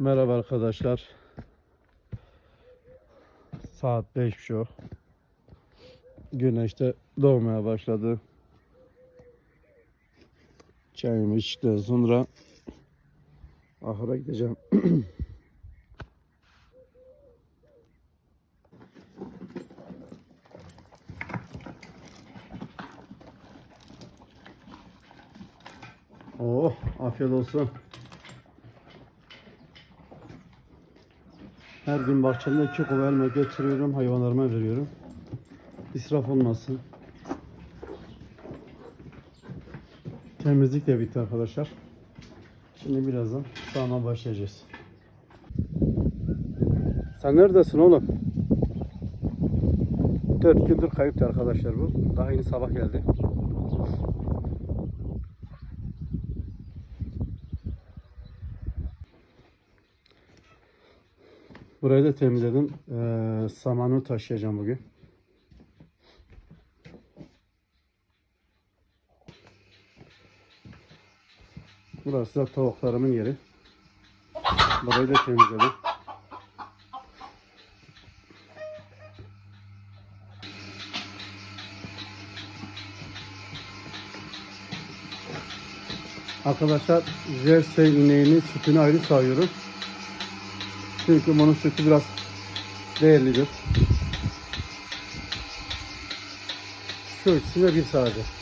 Merhaba arkadaşlar. Saat 5.30. Güneş de doğmaya başladı. Çayımı içtikten sonra ahıra gideceğim. Oh, afiyet olsun. Her gün bahçemde iki kova elma götürüyorum, hayvanlarıma veriyorum. İsraf olmasın. Temizlik de bitti arkadaşlar. Şimdi birazdan sağma başlayacağız. Sen neredesin oğlum? Dört gündür kayıptı arkadaşlar bu. Daha yeni sabah geldi. Burayı da temizledim. Ee, samanı taşıyacağım bugün. Burası da tavuklarımın yeri. Burayı da temizledim. Arkadaşlar Jersey ineğinin sütünü ayrı sayıyorum. Çünkü bunun sütü biraz değerlidir. Şu ikisine bir sadece.